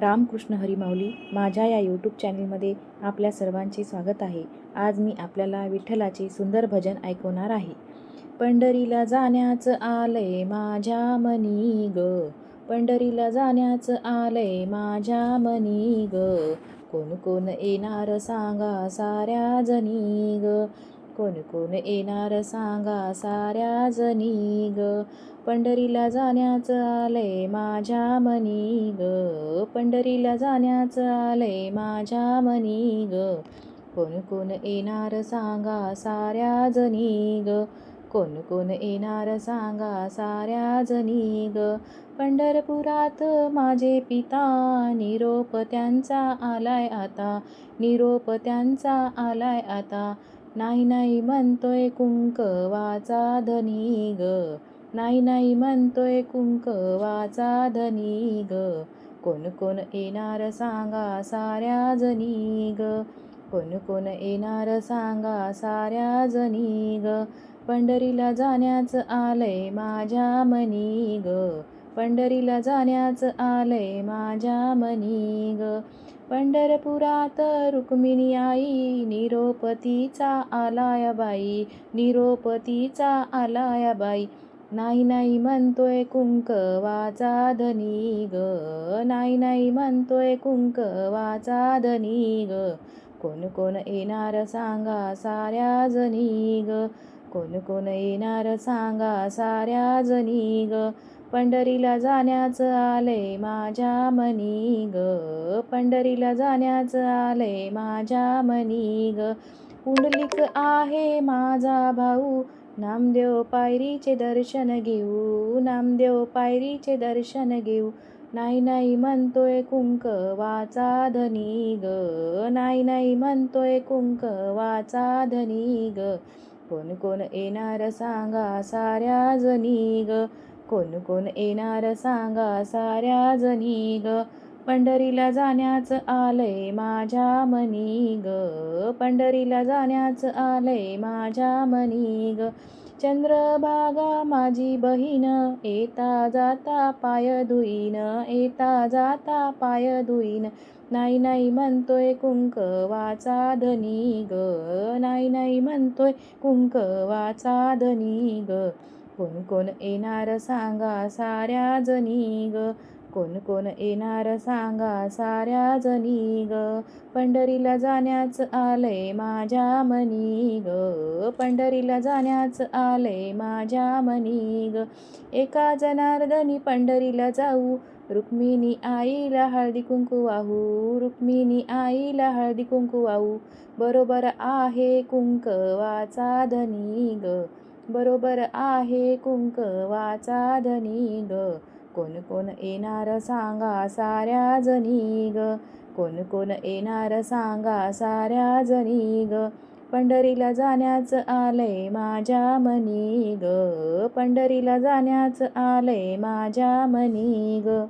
रामकृष्ण हरिमाऊली माझ्या या यूट्यूब चॅनलमध्ये आपल्या सर्वांचे स्वागत आहे. आज मी आपल्याला विठ्ठलाचे सुंदर भजन ऐकवणार आहे. पंढरीला जाण्याचं आलंय माझ्या मनी ग. पंढरीला जाण्याचं आलंय माझ्या मनी ग. कोण कोण येणार सांगा साऱ्या जणी ग. कोण कोण येणार सांगा साऱ्या जनी ग पंढरीला जाण्याचं आलंय माझ्या मनी ग पंढरीला जाण्याचं आलंय माझ्या मनी ग कोण कोण येणार सांगा साऱ्या जनी ग कोण कोण येणार सांगा साऱ्या जनी ग पंढरपुरात माझे पिता निरोप त्यांचा आलाय आता. निरोप त्यांचा आलाय आता. नाही नाही म्हणतोय कुंकवाचा धनी ग. नाही नाही म्हणतोय कुंकवाचा धनी ग. कोण कोण येणार सांगा साऱ्या जनी ग. कोण कोण येणार सांगा साऱ्या जणी ग. पंढरीला जाण्याचं आलंय माझ्या मनी ग. पंढरीला जाण्याचं आलंय माझ्या मनी ग. पंढरपुरात रुक्मिणी आई निरोपतीचा आलाय बाई निरोपतीचा आलाय बाई. नाही नाही म्हणतोय कुंकवाचा धनी ग. नाही नाही म्हणतोय कुंकवाचा धनी ग. कोण कोण येणार सांगा साऱ्या जनी ग. कोण कोण येणार सांगा साऱ्या जनी ग. पंढरीला जाण्याचं आले माझ्या मनी ग. पंढरीला जाण्याचं आले माझ्या मनी ग. पुंडलिक आहे माझा भाऊ. नामदेव पायरीचे दर्शन घेऊ. नामदेव पायरीचे दर्शन घेऊ. नाही नाही म्हणतोय कुंकवाचा धनी ग. नाही नाही म्हणतोय कुंकवाचा धनी ग. कोण कोण येणार सांगा साऱ्या जनी ग? कोण कोण येणार सांगा साऱ्या जनी ग? पंढरीला जाण्याचं आलंय माझ्या मनी ग. पंढरीला जाण्याचं आलंय माझ्या मनी ग. चंद्रभागा माझी बहीण येता जाता पाय धुईन येता जाता पाय धुईन. नाही नाही म्हणतोय कुंकवाचा धनी ग. नाही नाही म्हणतोय कुंकवाचा धनी ग. कोण कोण येणार सांगा साऱ्या जणी ग. कोण कोण येणार सांगा साऱ्या जणी ग. पंढरीला जाण्याचं आलंय माझ्या मनी ग. पंढरीला जाण्याचं आलंय माझ्या मनी ग. एका जनार्दनी पंढरीला जाऊ. रुक्मिणी आईला हळदी कुंकू वाहू. रुक्मिणी आईला हळदी कुंकू वाहू. बरोबर आहे कुंकवाचा धनी ग. बरोबर आहे कुंकवाचा धनी ग. कोण कोण येणार सांगा साऱ्या जनी ग कोण कोण येणार सांगा साऱ्या जणी ग पंढरीला जाण्याचं आलंय माझ्या मनी ग पंढरीला जाण्याचं आलंय माझ्या मनी ग